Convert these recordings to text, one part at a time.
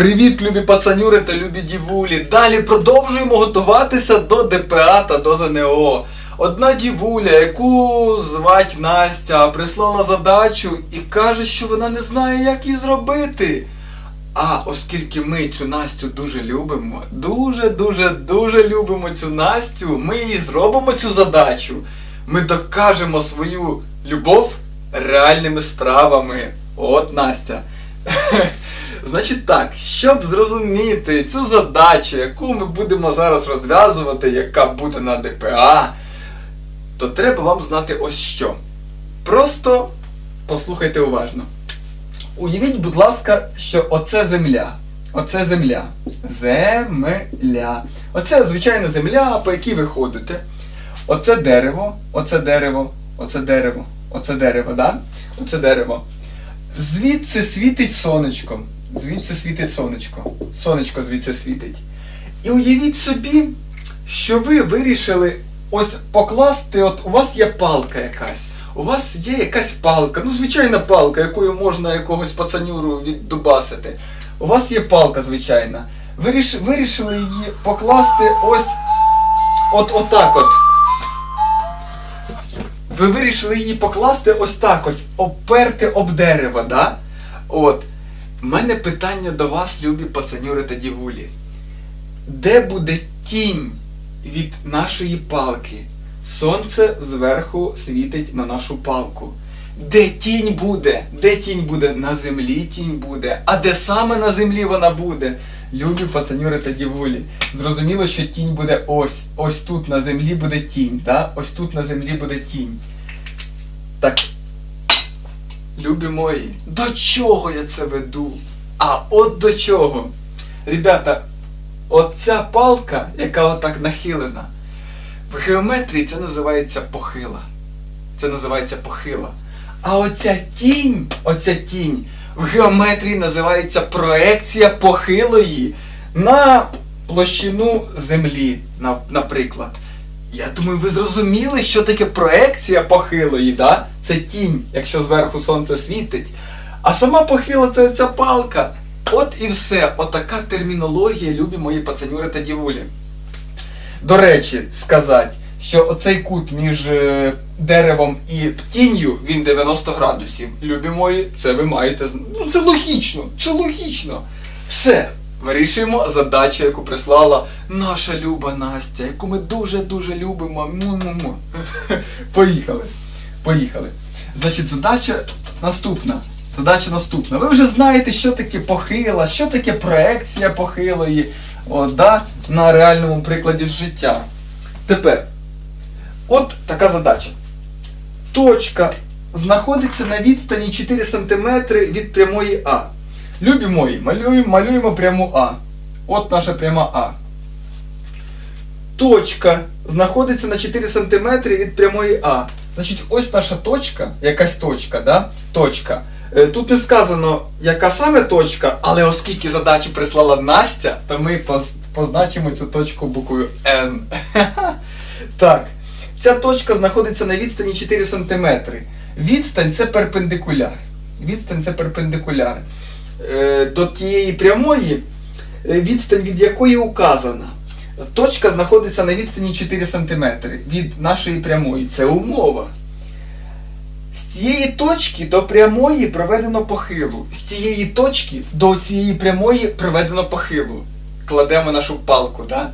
Привіт, любі пацанюри та любі дівулі. Далі продовжуємо готуватися до ДПА та до ЗНО. Одна дівуля, яку звать Настя, прислала задачу і каже, що вона не знає, як її зробити. А оскільки ми цю Настю дуже любимо, дуже, дуже, дуже любимо цю Настю, ми їй зробимо цю задачу. Ми докажемо свою любов реальними справами. От Настя. Значить так, щоб зрозуміти цю задачу, яку ми будемо зараз розв'язувати, яка буде на ДПА, то треба вам знати ось що. Просто послухайте уважно. Уявіть, будь ласка, що оце земля. Оце земля. Земля. Оце звичайна земля, по якій ви ходите. Оце дерево, оце дерево, оце дерево, оце дерево, да? Оце дерево. Звідси світить сонечко. Звідси світить сонечко. Сонечко звідси світить. І уявіть собі, що ви вирішили ось покласти, от у вас є палка якась. У вас є якась палка, ну звичайна палка, якою можна якогось пацанюру віддубасити. У вас є палка звичайна. Ви вирішили її покласти ось от отак от. Ви вирішили її покласти ось так ось, оперти об дерево, да? От. У мене питання до вас, любі пацанюри та дівулі. Де буде тінь від нашої палки? Сонце зверху світить на нашу палку. Де тінь буде? Де тінь буде? На землі тінь буде. А де саме на землі вона буде? Любі пацанюри та дівулі. Зрозуміло, що тінь буде ось. Ось тут на землі буде тінь. Да? Ось тут на землі буде тінь. Так. Любі мої, до чого я це веду? А от до чого? Ребята, оця палка, яка отак нахилена, в геометрії це називається похила. Це називається похила. А оця тінь, оця тінь в геометрії називається проекція похилої на площину землі, наприклад. Я думаю, ви зрозуміли, що таке проекція похилої, да? Це тінь, якщо зверху сонце світить. А сама похила це ця палка. От і все. Отака термінологія, любі мої пацанюри та дівулі. До речі, сказати, що оцей кут між е, деревом і тінню, він 90 градусів. Любі мої, це ви маєте Ну це логічно, це логічно. Все, вирішуємо задачу, яку прислала наша люба Настя, яку ми дуже-дуже любимо. Му-му-му. Поїхали. Поїхали. Значить, задача наступна. Задача наступна. Ви вже знаєте, що таке похила, що таке проекція похилої, о, да, на реальному прикладі з життя. Тепер, от така задача. Точка знаходиться на відстані 4 см від прямої А. Любі мої, малюємо, малюємо пряму А. От наша пряма А. Точка знаходиться на 4 см від прямої А. Значить, ось наша точка, якась точка, да? Точка. Е, Тут не сказано, яка саме точка, але оскільки задачу прислала Настя, то ми позначимо цю точку буквою N. Так. Ця точка знаходиться на відстані 4 см. Відстань це перпендикуляр. Відстань це перпендикуляр. Е, До тієї прямої, е, відстань від якої указана. Точка знаходиться на відстані 4 см від нашої прямої. Це умова. З цієї точки до прямої проведено похилу. З цієї точки до цієї прямої проведено похилу. Кладемо нашу палку, да?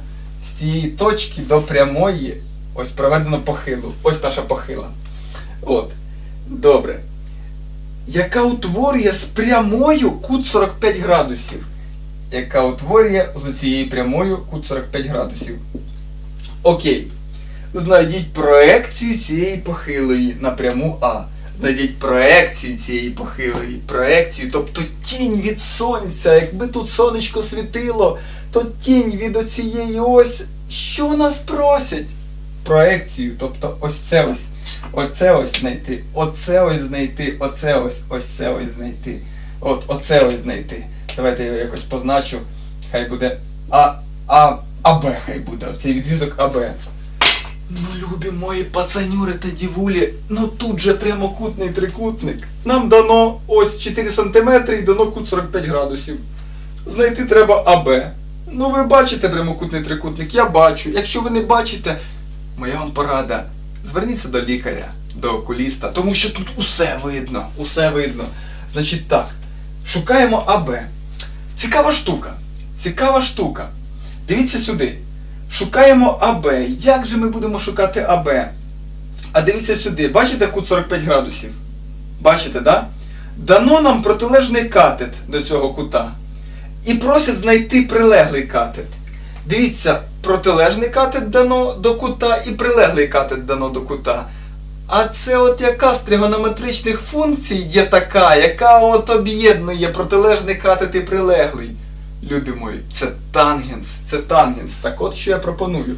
З цієї точки до прямої ось проведено похилу. Ось наша похила. От. Добре. Яка утворює з прямою кут 45 градусів. Яка утворює з цією прямою кут 45 градусів. Окей. Знайдіть проекцію цієї похилої на пряму А. Знайдіть проекцію цієї похилої. Проекцію, тобто тінь від сонця. Якби тут сонечко світило, то тінь від оцієї ось. Що нас просять? Проекцію, тобто ось це ось. Оце ось знайти, оце ось знайти, оце ось, ось це ось знайти. От, оце ось знайти. Давайте я якось позначу. Хай буде А, А, АБ хай буде. Оцей відрізок АБ. Ну, любі мої пацанюри та дівулі, ну тут же прямокутний трикутник. Нам дано ось 4 см і дано кут 45 градусів. знайти треба АБ. Ну ви бачите прямокутний трикутник, я бачу. Якщо ви не бачите, моя вам порада. Зверніться до лікаря, до окуліста, тому що тут усе видно, усе видно. Значить так, шукаємо АБ. Цікава штука. Цікава штука. Дивіться сюди. Шукаємо АБ. Як же ми будемо шукати АБ? А дивіться сюди, бачите кут 45 градусів? Бачите, да? Дано нам протилежний катет до цього кута. І просять знайти прилеглий катет. Дивіться, протилежний катет дано до кута і прилеглий катет дано до кута. А це от яка з тригонометричних функцій є така, яка от об'єднує протилежний катет і прилеглий. Любі мої, це тангенс. Це тангенс. Так от що я пропоную.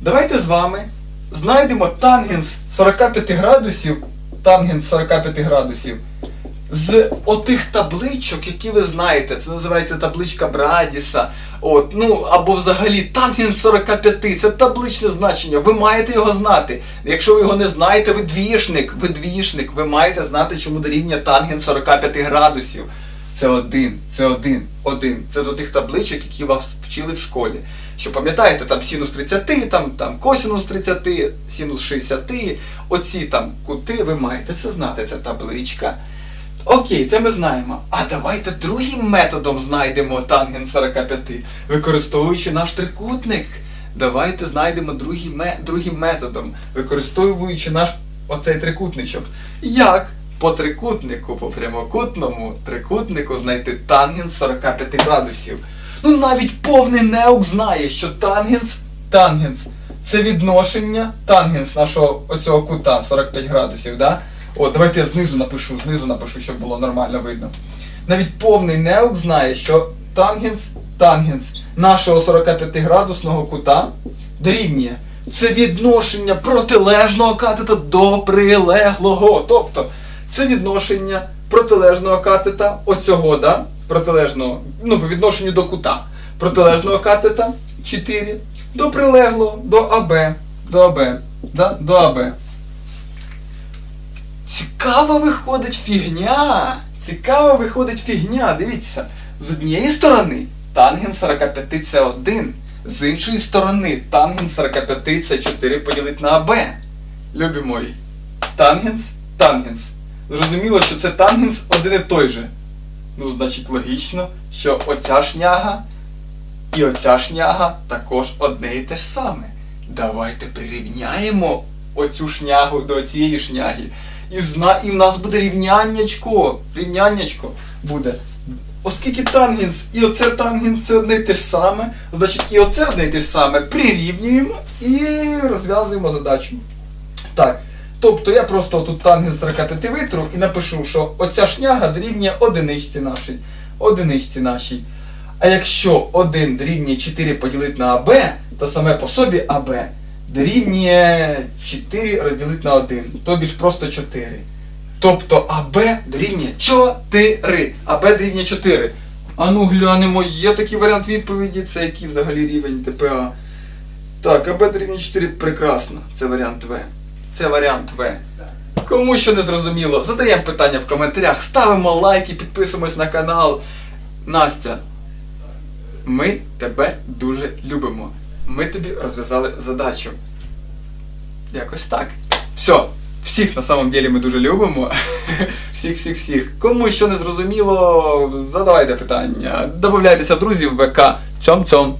Давайте з вами знайдемо тангенс 45 градусів. Тангенс 45 градусів. З отих табличок, які ви знаєте, це називається табличка Брадіса. От, ну або взагалі тангенс 45, це табличне значення. Ви маєте його знати. Якщо ви його не знаєте, ви двієшник, ви двієшник, ви маєте знати, чому дорівнює тангенс 45 градусів. Це один, це один, один. Це з отих табличок, які вас вчили в школі. Що пам'ятаєте, там синус 30, там, там косинус 30, синус 60, оці там кути, ви маєте це знати, це табличка. Окей, це ми знаємо. А давайте другим методом знайдемо тангенс 45, використовуючи наш трикутник. Давайте знайдемо другий ме- другим методом, використовуючи наш оцей трикутничок. Як по трикутнику, по прямокутному трикутнику знайти тангенс 45 градусів? Ну навіть повний неук знає, що тангенс, тангенс це відношення тангенс нашого оцього кута 45 градусів, да? От, давайте я знизу напишу, знизу напишу, щоб було нормально видно. Навіть повний неук знає, що тангенс, тангенс нашого 45 градусного кута дорівнює. Це відношення протилежного катета до прилеглого. Тобто, це відношення протилежного катета, оцього, да? протилежного, ну, по відношенню до кута. Протилежного катета 4 до прилеглого, до АБ. До АБ. Да? До АБ. Цікава виходить фігня. Цікава виходить фігня. Дивіться. З однієї сторони тангенс 45 це 1. З іншої сторони тангенс 45 це 4 поділити на АБ. Любі мої. Тангенс, тангенс. Зрозуміло, що це тангенс один і той же. Ну, значить, логічно, що оця шняга і оця шняга також одне і те ж саме. Давайте прирівняємо оцю шнягу до цієї шняги. І, зна... і в нас буде рівняннячко. Рівняннячко буде. Оскільки тангенс і оце тангенс це одне і те ж саме, значить і оце одне і те ж саме прирівнюємо і розв'язуємо задачу. Так. Тобто я просто тут тангенс 45 витру і напишу, що оця шняга дорівнює одиничці нашій. Одиничці нашій. А якщо 1 дорівнює 4 поділити на АБ, то саме по собі АБ дорівнює 4 розділити на 1, тобі ж просто 4. Тобто АБ дорівнює 4. АБ дорівнює 4. А ну глянемо, є такий варіант відповіді, це який взагалі рівень ТПА. Так, АБ дорівнює 4 прекрасно. Це варіант В. Це варіант В. Кому що не зрозуміло, задаємо питання в коментарях, ставимо лайки, підписуємось на канал. Настя, ми тебе дуже любимо. Ми тобі розв'язали задачу. Якось так. Все. Всіх на самом деле ми дуже любимо. Всіх, всіх, всіх. Кому що не зрозуміло, задавайте питання. Добавляйтеся в друзів в ВК. Цьом-цьом.